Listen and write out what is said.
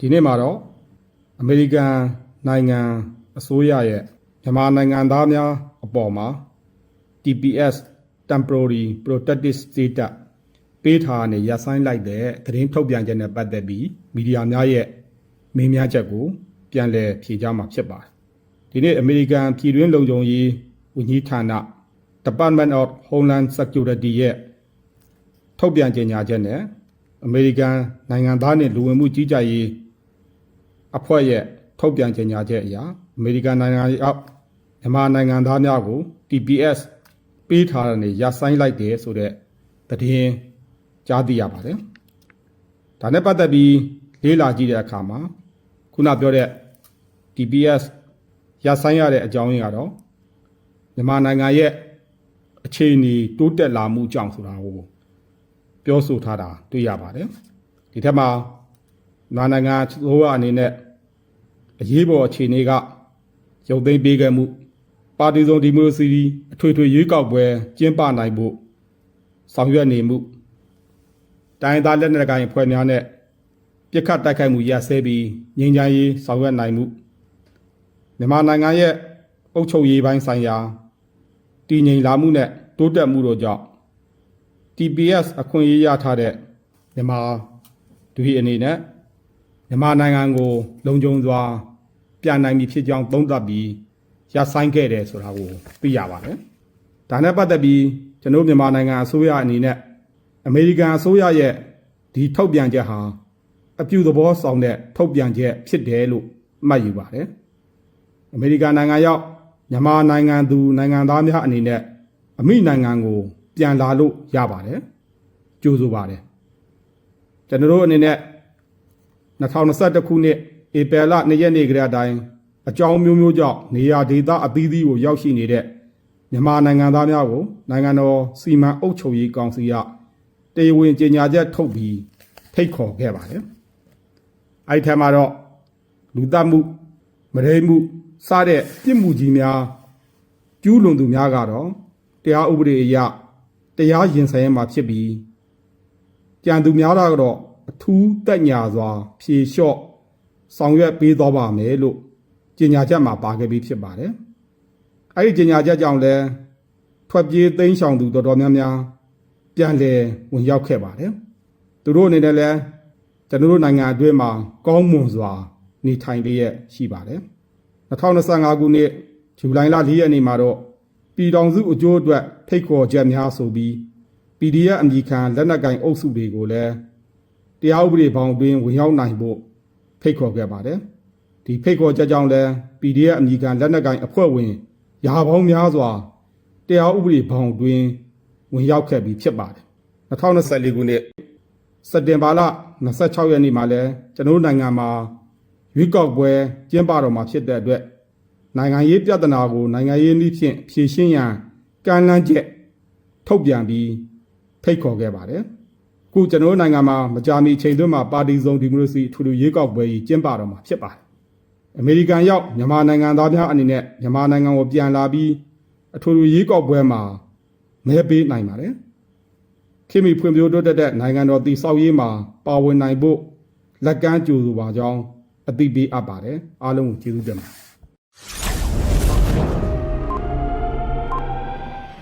ဒီနေ့မှာတော့အမေရိကန်နိုင်ငံအစိုးရရဲ့မြန်မာနိုင်ငံသားများအပေါ်မှာ TPS temporary protective status ပေးထားတဲ့ရပ်ဆိုင်းလိုက်တဲ့သတင်းထုတ်ပြန်ချက်နဲ့ပတ်သက်ပြီးမီဒီယာများရဲ့မေးမြန်းချက်ကို ပြန်လည်ဖြေကြားမှာဖြစ်ပါတယ်။ဒီနေ့အမေရိကန်ပြည်တွင်းလုံခြုံရေးဝန်ကြီးဌာန Department of Homeland Security ရဲ့ထုတ်ပြန်ကြေညာချက်နဲ့အမေရိကန်နိုင်ငံသားနဲ့လူဝင်မှုကြီးကြပ်ရေး အဖွဲ့ရဲ့ထုတ်ပြန်ကြေညာချက်အရအမေရိကန်နိုင်ငံရောက်မြန်မာနိုင်ငံသားများကို TPS ပေးထားတဲ့နေရပ်ဆိုင်းလိုက်တယ်ဆိုတဲ့သတင်းကြားသိရပါတယ်။ဒါနဲ့ပတ်သက်ပြီးလေးလာကြည့်တဲ့အခါမှာခုနပြောတဲ့ TPS ရပ်ဆိုင်းရတဲ့အကြောင်းရင်းကတော့မြန်မာနိုင်ငံရဲ့အခြေအနေတိုးတက်လာမှုကြောင့်ဆိုတာကိုပြောဆိုထားတာတွေ့ရပါတယ်။ဒီထက်မှာမြန်မာနိုင်ငံအစိုးရအနေနဲ့ အရေးပေါ်အခြေအနေကရုပ်သိမ်းပေးခဲ့မှု ပါတီစုံဒီမိုကရေစီအထွေထွေရွေးကောက်ပွဲကျင်းပနိုင်ဖို့ဆောင်ရွက်နေမှုတိုင်းဒေသလက်နက်ကိုင်အဖွဲ့များနဲ့ပြစ်ခတ်တိုက်ခိုက်မှုရပ်စဲပြီးငြိမ်းချမ်းရေးဆောင်ရွက်နိုင်မှုမြန်မာနိုင်ငံရဲ့အုပ်ချုပ်ရေးပိုင်းဆိုင်ရာတည်ငြိမ်လာမှုနဲ့တိုးတက်မှုတို့ကြောင့် TPS အခွင့်အရေးရထားတဲ့မြန်မာတွေအနေနဲ့ မြန်မာနိုင်ငံကို လုံခြုံစွာ ပြန်နိုင်ပြီဖြစ်ကြောင်းသုံးသပ်ပြီးရဆိုင်ခဲ့တယ်ဆိုတာကိုသိရပါတယ်။ဒါနဲ့ပတ်သက်ပြီးကျွန်တော်မြန်မာနိုင်ငံအစိုးရအနေနဲ့အမေရိကန်အစိုးရရဲ့ဒီထုတ်ပြန်ချက်ဟာအပြုသဘောဆောင်တဲ့ထုတ်ပြန်ချက်ဖြစ်တယ်လို့မှတ်ယူပါတယ်။အမေရိကန်နိုင်ငံရောက်မြန်မာနိုင်ငံသူနိုင်ငံသားများအနေနဲ့အမိနိုင်ငံကိုပြန်လာလို့ရပါတယ်။ကြိုးဆိုပါတယ်။ကျွန်တော်တို့အနေနဲ့ 2021ခုနှစ်ဧပြီလ2ရက်နေ့ကတည်းကအတိုင်းအကြောင်းမျိုးမျိုးကြောင့်နေရာဒေသအသီးသီးကိုရောက်ရှိနေတဲ့မြန်မာနိုင်ငံသားများကိုနိုင်ငံတော်စီမံအုပ်ချုပ်ရေးကောင်စီကတရားဝင်ကြေညာချက်ထုတ်ပြီးဖိတ်ခေါ်ခဲ့ပါတယ်။အဲ့ဒီထဲမှာတော့လူသတ်မှုမရေမှုစတဲ့ပြစ်မှုကြီးများကျူးလွန်သူများကတော့တရားဥပဒေအရတရားရင်ဆိုင်ရမှာဖြစ်ပြီးကြံသူများတော့ အထူးတက်ညာစွာ ဖြေလျှော့ဆောင်ရွက်ပေးသွားပါမယ်လို့ကြေညာချက်မှာပါခဲ့ပြီးဖြစ်ပါတယ်။အဲဒီကြေညာချက်ကြောင့်လည်းထွက်ပြေးသိမ်းဆောင်သူတော်တော်များများပြန်လည်ဝင်ရောက်ခဲ့ပါတယ်။သူတို့အနေနဲ့လည်းကျွန်တော်တို့နိုင်ငံအတွင်းမှာကောင်းမွန်စွာ နေထိုင်လျက်ရှိပါတယ်။2025ခုနှစ်ဇူလိုင်လ4ရက်နေ့မှာတော့ပြည်တော်စုအကျိုးအတွက်ဖိတ်ခေါ်ချက်များဆိုပြီး PDF အမည်ခံလက်နက်ကင်အုပ်စုတွေကိုလည်း တရားဥပဒေဘောင်တွင်ဝင်ရောက်နိုင်ဖို့ဖိတ်ခေါ်ခဲ့ပါတယ်။ဒီဖိတ်ခေါ်ချက်ကြောင့်လည်း PDF အမည်ခံလက်နက်ကင်အဖွဲ့ဝင်ရာပေါင်းများစွာတရားဥပဒေဘောင်တွင်ဝင်ရောက်ခဲ့ပြီးဖြစ်ပါတယ်။2024ခုနှစ်စက်တင်ဘာလ26ရက်နေ့မှာလည်းကျွန်တော်တို့နိုင်ငံမှာရွေးကောက်ပွဲကျင်းပတော်မှာဖြစ်တဲ့အတွက်နိုင်ငံရေးပြဿနာကိုနိုင်ငံရေးနည်းဖြင့်ဖြေရှင်းရန်ကမ်းလှမ်းချက်ထုတ်ပြန်ပြီးဖိတ်ခေါ်ခဲ့ပါတယ်။အ ခုကျွန်တော်တို့နိုင်ငံမှာမကြာမီအချိန်တွင်းမှာပါတီစုံဒီမိုကရေစီထူထူရွေးကောက်ပွဲကြီးကျင်းပတော်မှာဖြစ်ပါတယ်။အမေရိကန်ရောက်မြန်မာနိုင်ငံသားများအနေနဲ့မြန်မာနိုင်ငံကိုပြန်လာပြီးအထူးရွေးကောက်ပွဲမှာမဲပေးနိုင်ပါတယ်။ခေတ်မီဖွံ့ဖြိုးတိုးတက်တဲ့နိုင်ငံတော်တည်ဆောက်ရေးမှာပါဝင်နိုင်ဖို့လက်ကမ်းကြိုးဆိုပါကြောင်းအသိပေးအပ်ပါတယ်။အားလုံးကိုကျေးဇူးတင်ပါတယ်။